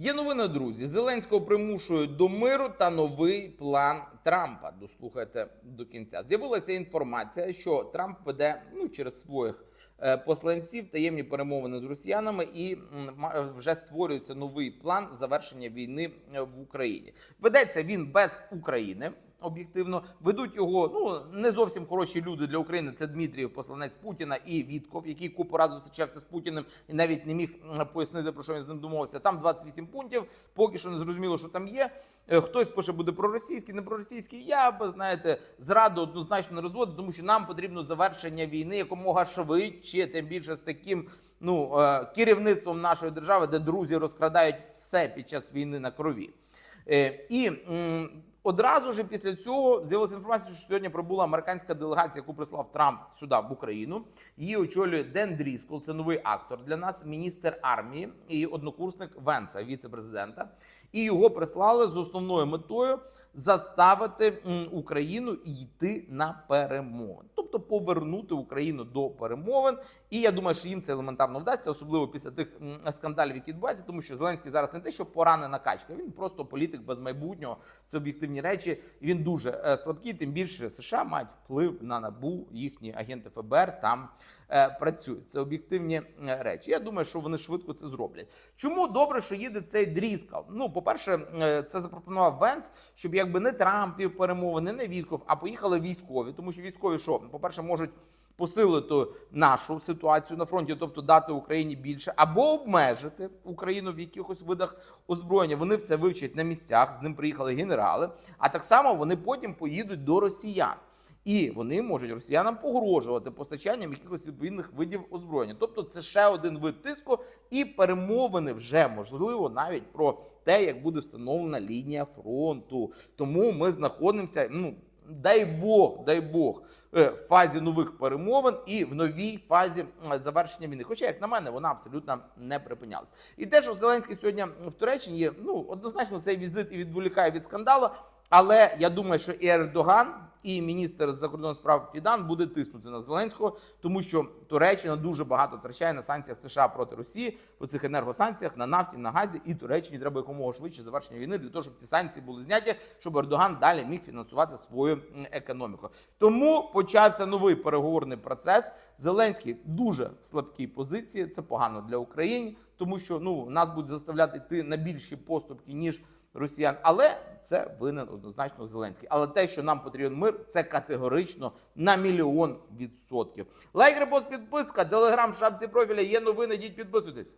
Є новина, друзі. Зеленського примушують до миру та новий план Трампа. Дослухайте до кінця. З'явилася інформація, що Трамп веде ну через своїх е, посланців таємні перемовини з росіянами, і вже створюється новий план завершення війни е, в Україні. Ведеться він без України. Об'єктивно ведуть його ну не зовсім хороші люди для України. Це Дмитрієв, посланець Путіна, і Вітков, який купу разу зустрічався з Путіним і навіть не міг пояснити про що він з ним домовився. Там 28 пунктів. Поки що не зрозуміло, що там є. Е, Хтось пише, буде проросійський, не проросійський. Я би знаєте, зраду однозначно не розводив, тому що нам потрібно завершення війни якомога швидше, тим більше з таким ну е, керівництвом нашої держави, де друзі розкрадають все під час війни на крові. Е, І одразу ж після цього з'явилася інформація, що сьогодні прибула американська делегація, яку прислав Трамп сюди в Україну. Її очолює Ден Дріскол, це новий актор для нас, міністр армії і однокурсник Венса, віце-президента. І його прислали з основною метою заставити Україну йти на перемовини, тобто повернути Україну до перемовин. І я думаю, що їм це елементарно вдасться, особливо після тих скандалів, які відбуваються, тому що Зеленський зараз не те, що поранена качка, він просто політик без майбутнього. Це об'єктивні речі. Він дуже е, слабкий. Тим більше США мають вплив на набу. Їхні агенти ФБР там е, працюють. Це об'єктивні е, речі. Я думаю, що вони швидко це зроблять. Чому добре, що їде цей дріскал? Ну, по-перше, е, це запропонував Венс, щоб якби не Трампів перемовини, не Вітков, а поїхали військові, тому що військові, що по-перше, можуть посилити нашу ситуацію на фронті, тобто дати Україні більше, або обмежити Україну в якихось видах озброєння. Вони все вивчать на місцях. З ним приїхали генерали. А так само вони потім поїдуть до росіян. І вони можуть росіянам погрожувати постачанням якихось відповідних видів озброєння. Тобто, це ще один вид тиску, і перемовини вже можливо навіть про те, як буде встановлена лінія фронту. Тому ми знаходимося. Ну дай Бог, дай Бог, е, фазі нових перемовин і в новій фазі е, завершення війни. Хоча, як на мене, вона абсолютно не припинялась. І те, що Зеленський сьогодні в Туреччині ну однозначно цей візит і відволікає від скандалу. Але я думаю, що і Ердоган, і міністр закордонних справ Фідан буде тиснути на Зеленського, тому що Туреччина дуже багато втрачає на санкціях США проти Росії, по цих енергосанкціях на нафті, на газі, і Туреччині треба якомога швидше завершення війни для того, щоб ці санкції були зняті, щоб Ердоган далі міг фінансувати свою економіку. Тому почався новий переговорний процес. Зеленський дуже в слабкій позиції. Це погано для України, тому що ну нас будуть заставляти йти на більші поступки ніж росіян. Але це винен однозначно Зеленський. Але те, що нам потрібен мир, це категорично на мільйон відсотків. Лайк, репост, підписка, телеграм, шапці профіля. Є новини. Діть підписуйтесь.